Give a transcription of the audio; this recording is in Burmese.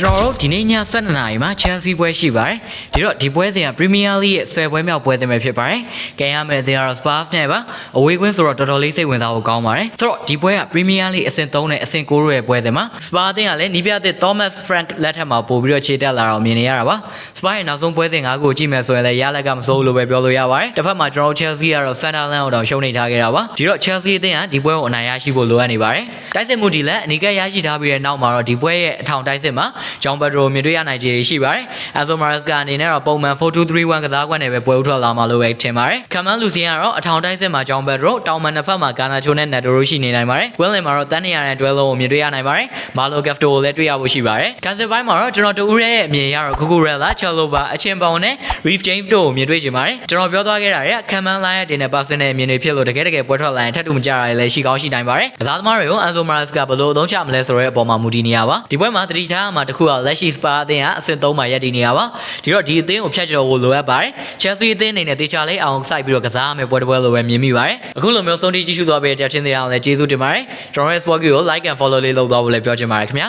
ကျွန်တော်တို့ဒီနေ့ည7:00နာရီမှာ Chelsea ပွဲရှိပါတယ်ဒီတော့ဒီပွဲစဉ်က Premier League ရဲ့10ပွဲမြောက်ပွဲစဉ်ပဲဖြစ်ပါတယ်ကဲရမယ်တင်ကတော့ Spurs နဲ့ပါအဝေးကွင်းဆိုတော့တော်တော်လေးစိတ်ဝင်စားဖို့ကောင်းပါတယ်ဆိုတော့ဒီပွဲက Premier League အဆင့်3နဲ့အဆင့်9ရဲ့ပွဲစဉ်မှာ Spurs တင်ကလည်းနီးပြတဲ့ Thomas Frank လက်ထက်မှာပို့ပြီးတော့ခြေတက်လာတော့မြင်နေရတာပါ Spurs ရဲ့နောက်ဆုံးပွဲစဉ်၅ကိုကြည့်မယ်ဆိုရင်လည်းရလက်ကမစိုးဘူးလို့ပဲပြောလို့ရပါတယ်တစ်ဖက်မှာကျွန်တော်တို့ Chelsea ကတော့ Sunderland ကိုတော့ရှုံးနေထားခဲ့တာပါဒီတော့ Chelsea အသင်းကဒီပွဲကိုအနိုင်ရရှိဖို့လိုအပ်နေပါတယ်တိုက်စစ်မှုဒီလက်အနီးကပ်ရရှိထားပြီးတဲ့နောက်မှာတော့ဒီပွဲရဲ့အထောင်တိုက်စစ်မှာဂျောင်ဘက်ဒရိုမြင်တွေ့ရနိုင်ခြေရှိပါတယ်အဇိုမာရက်စ်ကအနေနဲ့တော့ပုံမှန်4-2-3-1ကစားကွက်နဲ့ပဲပွဲဥထွက်လာမှာလို့ပဲထင်ပါတယ်ကမန်လူစီကတော့အထောင်တိုက်စစ်မှာဂျောင်ဘက်ဒရိုတောင်မန်တစ်ဖက်မှာဂါနာချိုနဲ့နက်ဒရိုရှိနေနိုင်ပါတယ်ဝင်းလင်မှာတော့တန်းနေရတဲ့တွဲလုံးကိုမြင်တွေ့ရနိုင်ပါတယ်မာလိုဂက်ဖတိုကိုလည်းတွေ့ရဖို့ရှိပါတယ်ကန်စစ်ပိုင်းမှာတော့ကျွန်တော်တူဦးရဲ့အမြင်ရတော့ဂူဂူရဲလာချယ်လိုဘာအချင်းပေါင်နဲ့ Reef James တို့ကိုမြင်တွေ့ချင်ပါတယ်ကျွန်တော်ပြောသွားခဲ့တာရဲ့ခံမှန်းလိုင်းရဲ့တင်တဲ့ person နဲ့အမြင်တွေဖြစ်လို့တကယ်တကယ်ပွဲထွက်လာရင်ထပ်တူမကြရလည်းရှိကောင်းရှိနိုင်ပါတယ်ကစားသမားတွေကိုအန်ဆိုမာရက်စ်ကဘယ်လိုအသုံးချမလဲဆိုတဲ့အပေါ်မှာမူတည်နေရပါဒီပွဲမှာတတိထားမှာတစ်ခုကလက်ရှိ Spa အသင်းကအဆင့်3မှာရပ်တည်နေရပါဒီတော့ဒီအသင်းကိုဖျက်ချော်ဖို့လိုအပ်ပါတယ် Chelsea အသင်းအနေနဲ့တေချာလေးအောင်စိုက်ပြီးတော့ကစားရမယ်ပွဲတစ်ပွဲလိုပဲမြင်မိပါတယ်အခုလိုမျိုးဆုံးထိကြည့်ရှုသွားပေးတဲ့တက်ချင်းတွေအောင်လည်းကျေးဇူးတင်ပါတယ်ကျွန်တော်ရဲ့ sport ကို like and follow လေးလုပ်သွားဖို့လည်းပြောချင်ပါတယ်ခင်ဗျာ